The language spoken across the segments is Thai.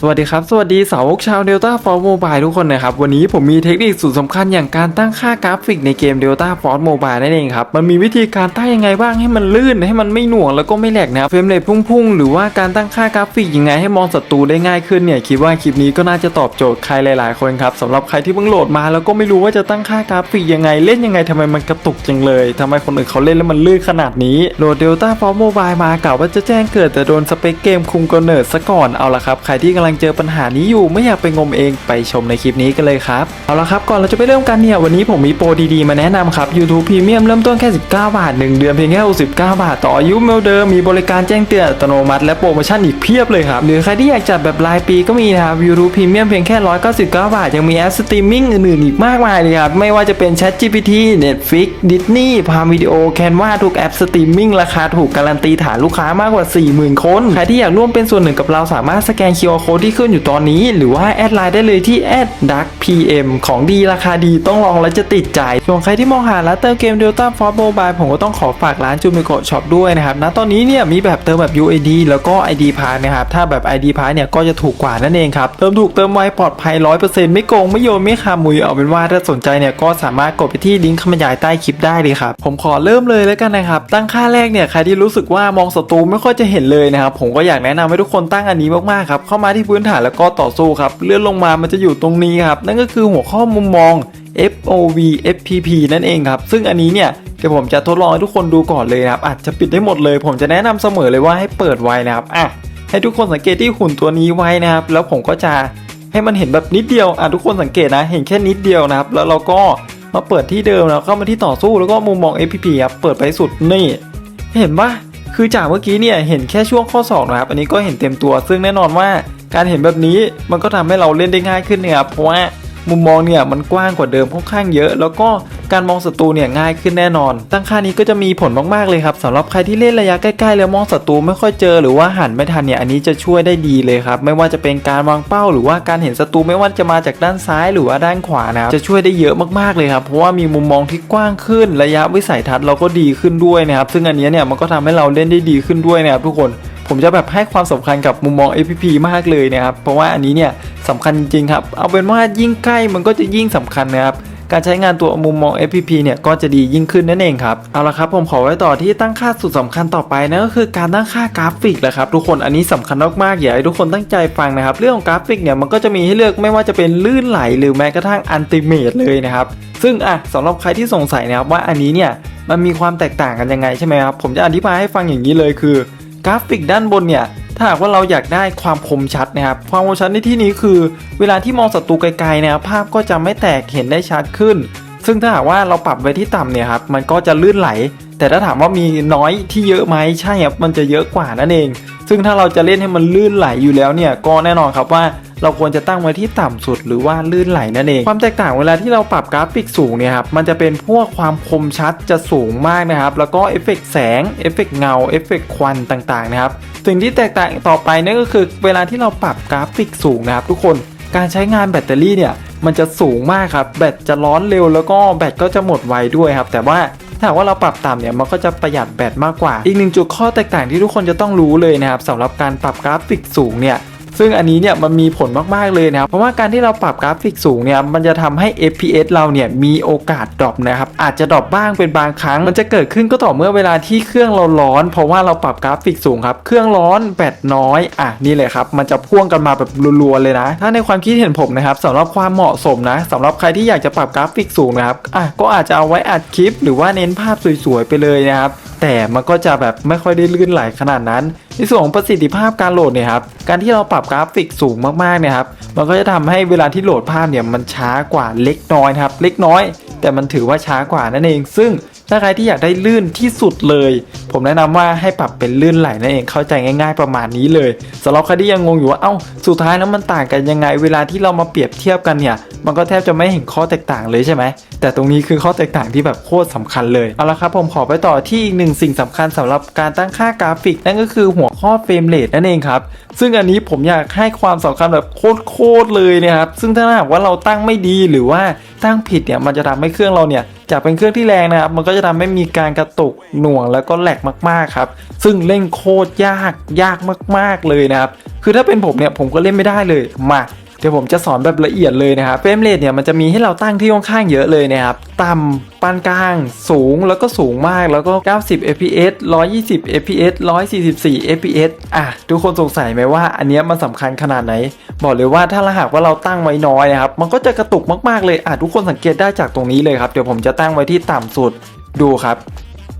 สวัสดีครับ สวัสดีสาวกชาว Delta Force Mobile ทุกคนนะครับ วันนี้ผมมีเทคนิคสุดสำคัญอย่างการตั้งค่ากราฟิกในเกม Delta Force Mobile นั่นเองครับ มันมีวิธีการตั้งยังไงบ้างให้มันลื่น ให้มันไม่หน่วงแล้วก็ไม่แหลกนะครับเฟรมเรทพุ่งๆ หรือว่าการตั้งค่ากราฟิกยังไงให้มองศัตรูได้ง่ายขึ้นเนี่ยคิดว่าคลิปนี้ก็น่าจะตอบโจทย์ใครหลาย ๆ คนครับสำหรับใครที่เพิ่งโหลดมาแล้วก็ไม่รู้ว่าจะตั้งค่ากราฟิกยังไงเล่นยังไงทำไมมันกระตุกจังเลยทำไมคนอื่นเขาเล่นแล้วมันลื่นขนาดนี้โหลด Delta Force Mobile มากะว่าจะแจ้งเกิดแต่โดนสเปคเกมคุมกำเนิดซะก่อนเอาละครับใครที่กำลังลังเจอปัญหานี้อยู่ไม่อยากไปงมเองไปชมในคลิปนี้กันเลยครับเอาละครับก่อนเราจะไปเริ่มกันเนี่ยวันนี้ผมมีโปรดีๆมาแนะนำครับ YouTube Premium เริ่มต้นแค่ 19 บาท 1 เดือนเพียงแค่69 บาท ต่ออายุเมลเดิมมีบริการแจ้งเตือนอัตโนมัติและโปรโมชั่นอีกเพียบเลยครับหรือใครที่อยากจัดแบบรายปีก็มีนะครับ YouTube Premium เพียงแค่ 199 บาท ยังมีแอปสตรีมมิ่งอื่นๆอีกมากมายเลยครับไม่ว่าจะเป็น Chat GPT Netflix Disney พามวิดีโอ Canva ทุกแอปสตรีมมิ่งราคาถูกการันตีฐานลูกค้ามากกว่า 40,000 คนใครที่อยากร่วมเป็นส่วนหนึ่งกับเราสามารถสแกน QR Code ที่ขึ้นอยู่ตอนนี้ หรือว่าแอดไลน์ได้เลยที่ @darkpm ของดีราคาดีต้องลองแล้วจะติดใจ ส่วนใครที่มองหาร้านเติมเกม Delta Force Mobile ผมก็ต้องขอฝากร้านจูมิโกช็อปด้วยนะครับณตอนนี้เนี่ยมีแบบเติมแบบ UID แล้วก็ ID p a s s นะครับถ้าแบบ ID p a s s เนี่ยก็จะถูกกว่านั่นเองครับเติมถูกเติมไวปลอดภัย100%ไม่โกงไม่โยนไม่ขามุยเอาเป็นว่าถ้าสนใจเนี่ยก็สามารถกดไปที่ลิงก์คำบรรยายใต้คลิปได้เลยครับผมขอเริ่มเลยแล้วกันนะครับตั้งค่าแรกเนี่ยใครที่รู้สึกว่ามองศัตรูไม่ค่อยจะเห็นเลยนะครับผมก็อยากแนะนำให้ทุกคนตั้งอันนี้มากๆครับเข้ามาที่พื้นฐานแล้วก็ต่อสู้ครับ เลื่อนลงมามันจะอยู่ตรงนี้ครับ นั่นก็คือหัวข้อมุมมอง FOV FPP นั่นเองครับ ซึ่งอันนี้เนี่ยเดี๋ยวผมจะทดลองให้ทุกคนดูก่อนเลยครับ อาจจะปิดได้หมดเลย ผมจะแนะนำเสมอเลยว่าให้เปิดไว้นะครับอะให้ทุกคนสังเกตที่หุ่นตัวนี้ไว้นะครับ แล้วผมก็จะให้มันเห็นแบบนิดเดียวอะทุกคนสังเกตนะ เห็นแค่นิดเดียวนะครับ แล้วเราก็มาเปิดที่เดิมแล้วเข้ามาที่ต่อสู้แล้วก็มุมมอง FPP ครับเปิดไปสุดนี่ เห็นปะคือจากเมื่อกี้เนี่ยเห็นแค่ช่วงข้อศอกนะครับ อันนี้ก็เห็นเต็มตัว ซึ่งแน่นอนว่า การเห็นแบบนี้มันก็ทำให้เราเล่นได้ง่ายขึ้นนะครับเพราะว่ามุมมองเนี่ยมันกว้างกว่าเดิมค่อนข้างเยอะ แล้วก็การมองศัตรูเนี่ยง่ายขึ้นแน่นอน ตั้งค่านี้ก็จะมีผลมากๆเลยครับสำหรับใครที่เล่นระยะใกล้ๆแล้วมองศัตรูไม่ค่อยเจอหรือว่าหันไม่ทันเนี่ยอันนี้จะช่วยได้ดีเลยครับไม่ว่าจะเป็นการวางเป้า หรือว่าการเห็นศัตรูไม่ว่าจะมาจากด้านซ้ายหรือว่าด้านขวานะครับจะช่วยได้เยอะมากๆเลยครับเพราะว่ามีมุมมองที่กว้างขึ้น ระยะวิสัยทัศน์เราก็ดีขึ้นด้วยนะครับซึ่งอันนี้เนี่ยมันก็ทำให้เราเล่นได้ดีขึ้นด้วยนะครับทุกคน ผมจะแบบให้ความสำคัญกับมุมมอง APP มากเลยนะครับ เพราะว่าอันนี้เนี่ยสำคัญจริงครับ เอาเป็นว่ายิ่งใกล้มันก็จะยิ่งสำคัญนะครับการใช้งานตัวมุมมอง FPP เนี่ยก็จะดียิ่งขึ้นนั่นเองครับ เอาละครับผมขอไว้ต่อที่ตั้งค่าสุดสำคัญต่อไปนั่นก็คือการตั้งค่ากราฟิกแหละครับทุกคนอันนี้สำคัญมากๆอยากให้ทุกคนตั้งใจฟังนะครับ เรื่องของกราฟิกเนี่ยมันก็จะมีให้เลือกไม่ว่าจะเป็นลื่นไหลหรือแม้กระทั่งอันติเมตเลยนะครับ ซึ่งอะสำหรับใครที่สงสัยนะครับว่าอันนี้เนี่ยมันมีความแตกต่างกันยังไงใช่ไหมครับผมจะอธิบายให้ฟังอย่างนี้เลยคือ กราฟิกด้านบนเนี่ยถ้าหากว่าเราอยากได้ความคมชัดนะครับความคมชัดในที่นี้คือ เวลาที่มองศัตรูไกลๆนะครับภาพก็จะไม่แตกเห็นได้ชัดขึ้น ซึ่งถ้าหากว่าเราปรับไว้ที่ต่ำเนี่ยครับมันก็จะลื่นไหล แต่ถ้าถามว่ามีน้อยที่เยอะไหมใช่ครับมันจะเยอะกว่านั่นเอง ซึ่งถ้าเราจะเล่นให้มันลื่นไหลอยู่แล้วเนี่ยก็แน่นอนครับว่า เราควรจะตั้งไว้ที่ต่ำสุดหรือว่าลื่นไหลนั่นเอง ความแตกต่างเวลาที่เราปรับกราฟิกสูงเนี่ยครับมันจะเป็นพวกความคมชัดจะสูงมากนะครับแล้วก็เอฟเฟกต์แสงเอฟเฟกต์เงาเอฟเฟกต์ควันต่างๆนะครับสิ่งที่แตกต่างต่อไปนั่นก็คือเวลาที่เราปรับกราฟิกสูงนะครับทุกคนการใช้งานแบตเตอรี่เนี่ยมันจะสูงมากครับ แบตจะร้อนเร็วแล้วก็แบตก็จะหมดไวด้วยครับ แต่ว่าถ้าว่าเราปรับต่ำเนี่ยมันก็จะประหยัดแบตมากกว่า อีกหนึ่งจุดข้อแตกต่างที่ทุกคนจะต้องรู้เลยนะครับสำหรับการปรับกราฟิกสูงเนี่ย ซึ่งอันนี้เนี่ยมันมีผลมากๆเลยนะครับเพราะว่าการที่เราปรับกราฟิกสูงเนี่ยมันจะทำให้ FPS เราเนี่ยมีโอกาสดรอปนะครับอาจจะดรอปบ้างเป็นบางครั้ง มันจะเกิดขึ้นก็ต่อเมื่อเวลาที่เครื่องเราร้อน เพราะว่าเราปรับกราฟิกสูงครับเครื่องร้อนแบตน้อยอะนี่เลยครับมันจะพ่วงกันมาแบบรัวๆเลยนะ ถ้าในความคิดเห็นผมนะครับสำหรับความเหมาะสมนะสำหรับใครที่อยากจะปรับกราฟิกสูงนะครับอะก็อาจจะเอาไว้อัดคลิป หรือว่าเน้นภาพสวยๆไปเลยนะครับแต่มันก็จะแบบไม่ค่อยได้ลื่นไหลขนาดนั้น ในส่วนของประสิทธิภาพการโหลดเนี่ยครับการที่เราปรับกราฟิกสูงมากๆเนี่ยครับมันก็จะทำให้เวลาที่โหลดภาพเนี่ยมันช้ากว่าเล็กน้อยครับเล็กน้อย แต่มันถือว่าช้ากว่านั่นเอง ซึ่งถ้าใครที่อยากได้ลื่นที่สุดเลย ผมแนะนำว่าให้ปรับเป็นลื่นไหลนั่นเองเข้าใจง่าย ๆ ประมาณนี้เลยสำหรับใครที่ยังงงอยู่ว่าเอ้าสุดท้ายแล้วมันต่างกันยังไง เวลาที่เรามาเปรียบเทียบกันเนี่ย มันก็แทบจะไม่เห็นข้อแตกต่างเลยใช่ไหมแต่ตรงนี้คือข้อแตกต่างที่แบบโคตรสำคัญเลยเอาละครับผมขอไปต่อที่อีกหนึ่งสิ่งสำคัญสำหรับการตั้งค่ากราฟิก นั่นก็คือหัวข้อเฟรมเรทนั่นเองครับซึ่งอันนี้ผมอยากให้ความสำคัญแบบโคตรๆเลยนะครับซึ่งถ้าหากว่าเราตั้งไม่ดีหรือว่าตั้งผิดเนี่ยมันจะทำให้เครื่องเราเนี่ยจากเป็นเครื่องที่แรงนะครับมันก็จะทำให้มีการกระตุกหน่วงแล้วก็แหลกมากๆครับ ซึ่งเล่นโคตรยากยากมากๆเลยนะครับ คือถ้าเป็นผมเนี่ยผมก็เล่นไม่ได้เลยมาเดี๋ยวผมจะสอนแบบละเอียดเลยนะครับเฟรมเรทเนี่ยมันจะมีให้เราตั้งที่ค่อนข้างเยอะเลยนะครับ ต่ำปานกลาง สูงแล้วก็สูงมากแล้วก็ 90 fps 120 fps 144 fps อะ ทุกคนสงสัยไหมว่าอันเนี้ยมันสำคัญขนาดไหน บอกเลยว่าถ้าเราหากว่าเราตั้งไว้น้อยนะครับ มันก็จะกระตุกมากๆเลยอะทุกคนสังเกตได้จากตรงนี้เลยครับ เดี๋ยวผมจะตั้งไว้ที่ต่ำสุดดูครับ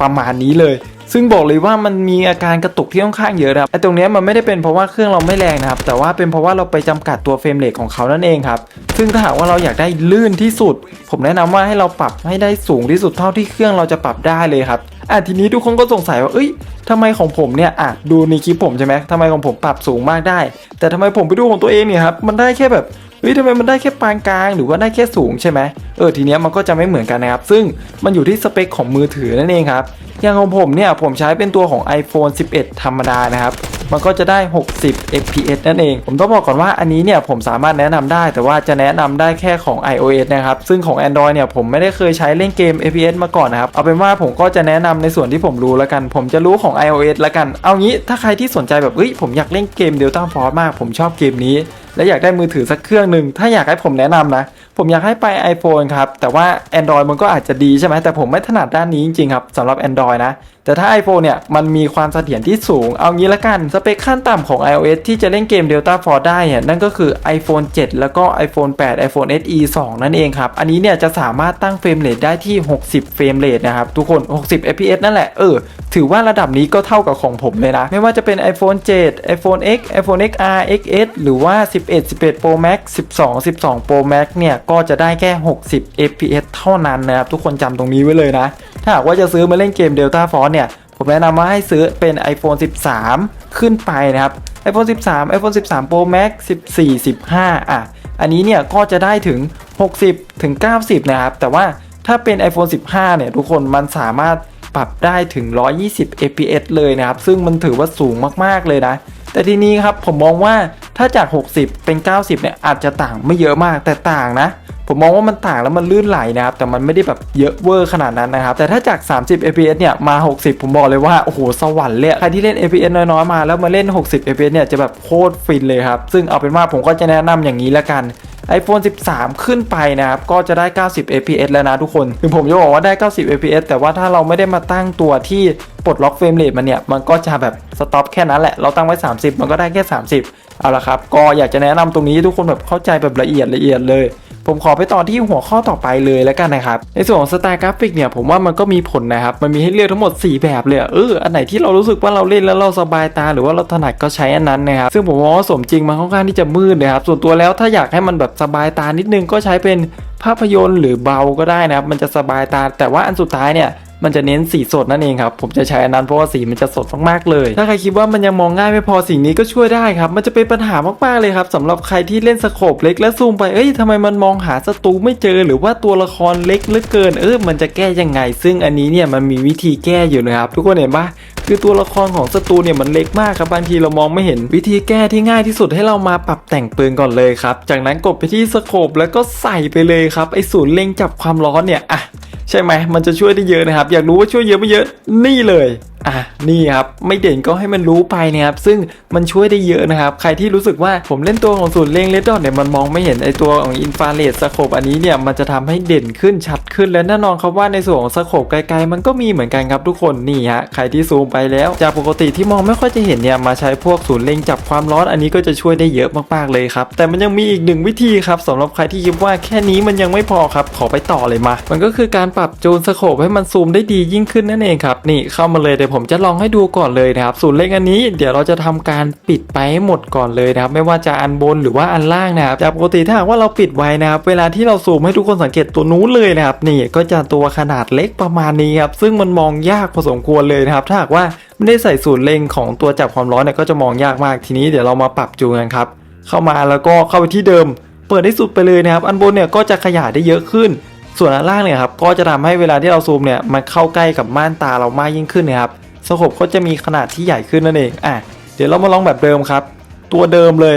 ประมาณนี้เลย ซึ่งบอกเลยว่ามันมีอาการกระตุกที่ค่อนข้างเยอะครับไอ้ตรงเนี้ยมันไม่ได้เป็นเพราะว่าเครื่องเราไม่แรงนะครับ แต่ว่าเป็นเพราะว่าเราไปจำกัดตัวเฟรมเรทของเขานั่นเองครับ ซึ่งถ้าหากว่าเราอยากได้ลื่นที่สุด ผมแนะนำว่าให้เราปรับให้ได้สูงที่สุดเท่าที่เครื่องเราจะปรับได้เลยครับอะทีนี้ทุกคนก็สงสัยว่าเอ้ยทำไมของผมเนี่ยอะดูในคลิปผมใช่ไหมทำไมของผมปรับสูงมากได้ แต่ทำไมผมไปดูของตัวเองเนี่ยครับมันได้แค่แบบเฮ้ยทำไมมันได้แค่ปานกลางหรือว่าได้แค่สูงใช่ไหมเออทีเนี้ยมันก็จะไม่เหมือนกันนะครับ ซึ่งมันอยู่ที่สเปคของมือถือนั่นเองครับ อย่างของผมเนี่ยผมใช้เป็นตัวของ iPhone 11 ธรรมดานะครับมันก็จะได้ 60 fps นั่นเอง ผมต้องบอกก่อนว่าอันนี้เนี่ยผมสามารถแนะนำได้ แต่ว่าจะแนะนำได้แค่ของ iOS นะครับ ซึ่งของ Android เนี่ยผมไม่ได้เคยใช้เล่นเกม fps มาก่อนนะครับ เอาเป็นว่าผมก็จะแนะนำในส่วนที่ผมรู้แล้วกัน ผมจะรู้ของ iOS แล้วกัน เอางี้ถ้าใครที่สนใจแบบเอ้ยผมอยากเล่นเกม Delta Force มาก ผมชอบเกมนี้ และอยากได้มือถือสักเครื่องหนึ่งถ้าอยากให้ผมแนะนำนะผมอยากให้ไป iPhone ครับ แต่ว่า Android มันก็อาจจะดีใช่ไหมแต่ผมไม่ถนัดด้านนี้จริงๆครับสำหรับ Android นะ แต่ถ้า iPhone เนี่ยมันมีความเสถียรที่สูง เอางี้ละกัน สเปคขั้นต่ำของ iOS ที่จะเล่นเกม Delta Force ได้เนี่ยนั่นก็คือ iPhone 7 แล้วก็ iPhone 8 iPhone SE 2 นั่นเองครับ อันนี้เนี่ยจะสามารถตั้งเฟรมเรทได้ที่ 60 เฟรมเรทนะครับ ทุกคน 60 fps นั่นแหละ เออ ถือว่าระดับนี้ก็เท่ากับของผมเลยนะ ไม่ว่าจะเป็น iPhone 7 iPhone X iPhone XR XS หรือว่า 11 11 Pro Max 12 12 Pro Max เนี่ยก็จะได้แค่ 60 fps เท่านั้นนะครับทุกคนจำตรงนี้ไว้เลยนะ ถ้าหากว่าจะซื้อมาเล่นเกม Delta Force เนี่ย ผมแนะนำว่าให้ซื้อเป็น iPhone 13 ขึ้นไปนะครับ iPhone 13 iPhone 13 Pro Max 14 15 อะ อันนี้เนี่ยก็จะได้ถึง 60 ถึง 90 นะครับ แต่ว่าถ้าเป็น iPhone 15 เนี่ย ทุกคนมันสามารถปรับได้ถึง 120 fps เลยนะครับ ซึ่งมันถือว่าสูงมาก ๆ เลยนะ แต่ทีนี้ครับผมมองว่าถ้าจาก 60 เป็น 90 เนี่ยอาจจะต่างไม่เยอะมากแต่ต่างนะ ผมมองว่ามันต่างแล้วมันลื่นไหลนะครับ แต่มันไม่ได้แบบเยอะเวอร์ขนาดนั้นนะครับ แต่ถ้าจาก 30 fps เนี่ยมา 60 ผมบอกเลยว่า โอ้โห สวรรค์เลยใครที่เล่น fps น้อยๆมาแล้วมาเล่น 60 fps เนี่ยจะแบบโคตรฟินเลยครับ ซึ่งเอาเป็นว่าผมก็จะแนะนำอย่างนี้ละกัน iPhone 13 ขึ้นไปนะครับ ก็จะได้ 90 fps แล้วนะทุกคน ถึงผมจะบอกว่าได้ 90 fps แต่ว่าถ้าเราไม่ได้มาตั้งตัวที่ปลดล็อกเฟรมเรทมันเนี่ย มันก็จะแบบสต็อปแค่นั้นแหละ เราตั้งไว้ 30 มันก็ได้แค่ 30 เอาละครับ ก็อยากจะแนะนำตรงนี้ให้ทุกคนแบบเข้าใจแบบละเอียดละเอียดเลย ผมขอไปต่อที่หัวข้อต่อไปเลยแล้วกันนะครับ ในส่วนของสไตล์กราฟิกเนี่ยผมว่ามันก็มีผลนะครับ มันมีให้เลือกทั้งหมด 4 แบบเลยเอออันไหนที่เรารู้สึกว่าเราเล่นแล้วเราสบายตาหรือว่าเราถนัดก็ใช้อันนั้นนะครับซึ่งผมมองว่าสมจริงมันค่อนข้างที่จะมืดนะครับส่วนตัวแล้วถ้าอยากให้มันแบบสบายตานิดนึงก็ใช้เป็นภาพยนตร์หรือเบาก็ได้นะครับมันจะสบายตาแต่ว่าอันสุดท้ายเนี่ย มันจะเน้นสีสดนั่นเองครับ ผมจะใช้อันนั้นเพราะว่าสีมันจะสดมากๆเลย ถ้าใครคิดว่ามันยังมองง่ายไม่พอสิ่งนี้ก็ช่วยได้ครับ มันจะเป็นปัญหามากๆเลยครับสำหรับใครที่เล่นสโคปเล็กและซูมไป เอ้ยทำไมมันมองหาศัตรูไม่เจอหรือว่าตัวละครเล็กเหลือเกิน เออมันจะแก้ยังไง ซึ่งอันนี้เนี่ยมันมีวิธีแก้อยู่นะครับ ทุกคนเห็นปะคือตัวละครของศัตรูเนี่ยมันเล็กมากครับบางทีเรามองไม่เห็นวิธีแก้ที่ง่ายที่สุดให้เรามาปรับแต่งปืนก่อนเลยครับ จากนั้นกดไปที่สโคปแล้วก็ใส่ไปเลยครับไอศูนย์เล็งจับความร้อนเนี่ยอะ ใช่ไหมมันจะช่วยได้เยอะนะครับ อยากรู้ว่าช่วยเยอะไม่เยอะนี่เลย อะนี่ครับไม่เด่นก็ให้มันรู้ไปนะครับซึ่งมันช่วยได้เยอะนะครับ ใครที่รู้สึกว่าผมเล่นตัวของศูนย์เล็งเลดดอทเนี่ยมันมองไม่เห็นไอตัวของอินฟราเรดสโคปอันนี้เนี่ยมันจะทำให้เด่นขึ้นชัดขึ้นและแน่นอนครับว่าในส่วนของสโคปไกลๆมันก็มีเหมือนกันครับทุกคนนี่ฮะใครที่ซูมไปแล้วจากปกติที่มองไม่ค่อยจะเห็นเนี่ยมาใช้พวกศูนย์เล็งจับความร้อนอันนี้ก็จะช่วยได้เยอะมากๆเลยครับแต่มันยังมีอีกหนึ่งวิธีครับสำหรับใครที่คิดว่าแค่นี้มันยังไม่พอครับขอไปต่อเลยมา มันก็คือการปรับจูนสโคปให้มันซูมได้ดียิ่งขึ้นนั่นเองครับนี่เข้ามาเลยเดี๋ยวผมจะลองให้ดูก่อนเลยนะครับศูนเล็งอันนี้เดี๋ยวเราจะทำการปิดไปให้หมดก่อนเลยนะครับ ไม่ว่าจะอันบนหรือว่าอันล่างนะครับจากปกติถ้าหากว่าเราปิดไว้นะครับ เวลาที่เราซูมให้ทุกคนสังเกตตัวนู้นเลยนะครับ นี่ก็จะตัวขนาดเล็กประมาณนี้ครับ ซึ่งมันมองยากพอสมควรเลยนะครับ ถ้าหากว่าไม่ได้ใส่ศูนย์เล็งของตัวจับความร้อนเนี่ยก็จะมองยากมาก ทีนี้เดี๋ยวเรามาปรับจูนกันครับ เข้ามาแล้วก็เข้าไปที่เดิม เปิดให้สุดไปเลยนะครับ อันบนเนี่ยก็จะขยายได้เยอะขึ้นส่วนอันล่างเนี่ยครับก็จะทำให้เวลาที่เราซูมเนี่ยมันเข้าใกล้กับม่านตาเรามากยิ่งขึ้นนะครับ สโคปก็จะมีขนาดที่ใหญ่ขึ้นนั่นเองอะเดี๋ยวเรามาลองแบบเดิมครับ ตัวเดิมเลย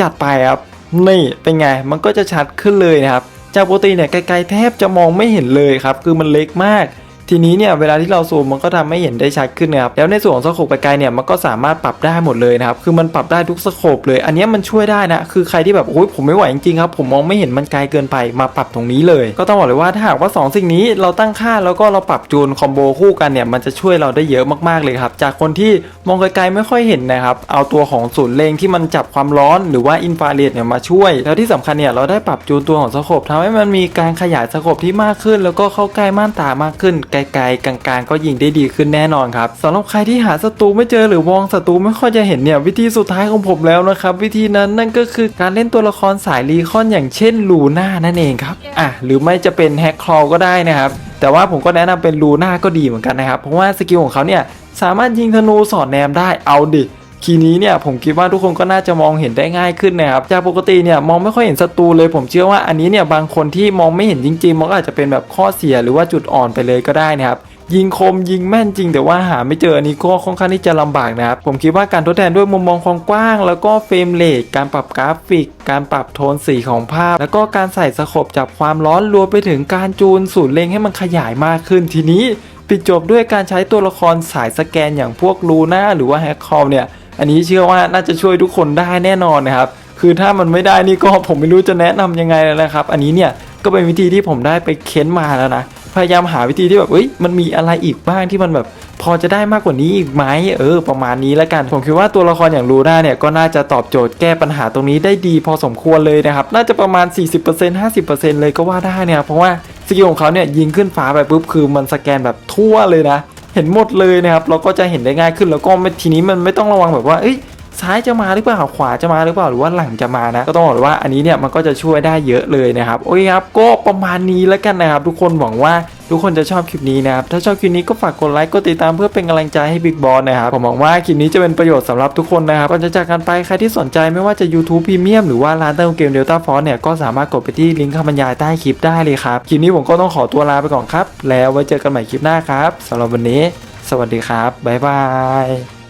จัดไปครับนี่เป็นไงมันก็จะชัดขึ้นเลยนะครับจากปกติเนี่ยไกลๆแทบจะมองไม่เห็นเลยครับ คือมันเล็กมาก ทีนี้เนี่ยเวลาที่เราซูมมันก็ทำให้เห็นได้ชัดขึ้นนะครับแล้วในส่วนของสโคปไกลเนี่ยมันก็สามารถปรับได้หมดเลยนะครับคือมันปรับได้ทุกสโคปเลย อันนี้มันช่วยได้นะคือใครที่แบบโอ้ยผมไม่ไหวจริงๆครับผมมองไม่เห็นมันไกลเกินไปมาปรับตรงนี้เลย ก็ต้องบอกเลยว่าถ้าหากว่าสองสิ่งนี้เราตั้งค่าแล้วก็เราปรับจูนคอมโบคู่กันเนี่ยมันจะช่วยเราได้เยอะมากๆเลยครับจากคนที่มองไกลๆไม่ค่อยเห็นนะครับเอาตัวของศูนย์เลงที่มันจับความร้อนหรือว่าอินฟราเรดเนี่ยมาช่วย แล้วที่สำคัญเนี่ยเราได้ปรับจูนตัวของสโคปทำให้มันมีการขยายสโคปที่มากขึ้น แล้วก็เข้าใกล้ม่านตามากขึ้นไกลๆ กลางๆ ก็ยิงได้ดีขึ้นแน่นอนครับสำหรับใครที่หาศัตรูไม่เจอหรือมองศัตรูไม่ค่อยจะเห็นเนี่ยวิธีสุดท้ายของผมแล้วนะครับวิธีนั้นนั่นก็คือการเล่นตัวละครสายรีคอนอย่างเช่นลูน่านั่นเองครับอะหรือไม่จะเป็นแฮกคลอก็ได้นะครับแต่ว่าผมก็แนะนำเป็นลูน่าก็ดีเหมือนกันนะครับเพราะว่าสกิลของเขาเนี่ยสามารถยิงธนูสอดแนมได้เอาดิ คีย์นี้เนี่ยผมคิดว่าทุกคนก็น่าจะมองเห็นได้ง่ายขึ้นนะครับจากปกติเนี่ยมองไม่ค่อยเห็นศัตรูเลย ผมเชื่อว่าอันนี้เนี่ยบางคนที่มองไม่เห็นจริงๆมันก็อาจจะเป็นแบบข้อเสียหรือว่าจุดอ่อนไปเลยก็ได้นะครับยิงคมยิงแม่นจริงแต่ว่าหาไม่เจออันนี้ก็ค่อนข้างที่จะลำบากนะครับผมคิดว่าการทดแทนด้วยมุมมองความกว้าง แล้วก็เฟรมเรทการปรับกราฟิก การปรับโทนสีของภาพ แล้วก็การใส่สโคปจับความร้อนรวมไปถึงการจูนสูตรเล็งให้มันขยายมากขึ้นทีนี้ปิดจบด้วยการใช้ตัวละครสายสแกนอย่างพวกลูน่าหรือว่าแฮกคอมเนี่ย อันนี้เชื่อว่าน่าจะช่วยทุกคนได้แน่นอนนะครับ คือถ้ามันไม่ได้นี่ก็ผมไม่รู้จะแนะนำยังไงแล้วนะครับ อันนี้เนี่ยก็เป็นวิธีที่ผมได้ไปเค้นมาแล้วนะ พยายามหาวิธีที่แบบเอ้ยมันมีอะไรอีกบ้างที่มันแบบพอจะได้มากกว่านี้อีกไหมเออ ประมาณนี้แล้วกัน ผมคิดว่าตัวละครอย่างลูน่าเนี่ยก็น่าจะตอบโจทย์แก้ปัญหาตรงนี้ได้ดีพอสมควรเลยนะครับ น่าจะประมาณ 40% 50%เลยก็ว่าได้เนะครับเพราะว่าสกิลของเขาเนี่ยยิงขึ้นฟ้าไปปุ๊บคือมันสแกนแบบทั่วเลยนะ เห็นหมดเลยนะครับเราก็จะเห็นได้ง่ายขึ้นแล้วก็ทีนี้มันไม่ต้องระวังแบบว่าเอ้ยซ้ายจะมาหรือเปล่าขวาจะมาหรือเปล่าหรือว่าหลังจะมานะ ก็ต้องบอกว่าอันนี้เนี่ยมันก็จะช่วยได้เยอะเลยนะครับโอเคครับก็ประมาณนี้แล้วกันนะครับทุกคนหวังว่า ทุกคนจะชอบคลิปนี้นะครับ ถ้าชอบคลิปนี้ก็ฝากกดไลค์กดติดตามเพื่อเป็นกำลังใจให้บิ๊กบอสนะครับ ผมหวังว่าคลิปนี้จะเป็นประโยชน์สำหรับทุกคนนะครับก่อนจะจากกันไปใครที่สนใจไม่ว่าจะ YouTube Premium หรือว่าร้านเติมเกม Delta Force เนี่ยก็สามารถกดไปที่ลิงก์คำบรรยายใต้คลิปได้เลยครับคลิปนี้ผมก็ต้องขอตัวลาไปก่อนครับ แล้วไว้เจอกันใหม่คลิปหน้าครับสำหรับวันนี้ สวัสดีครับบ๊ายบาย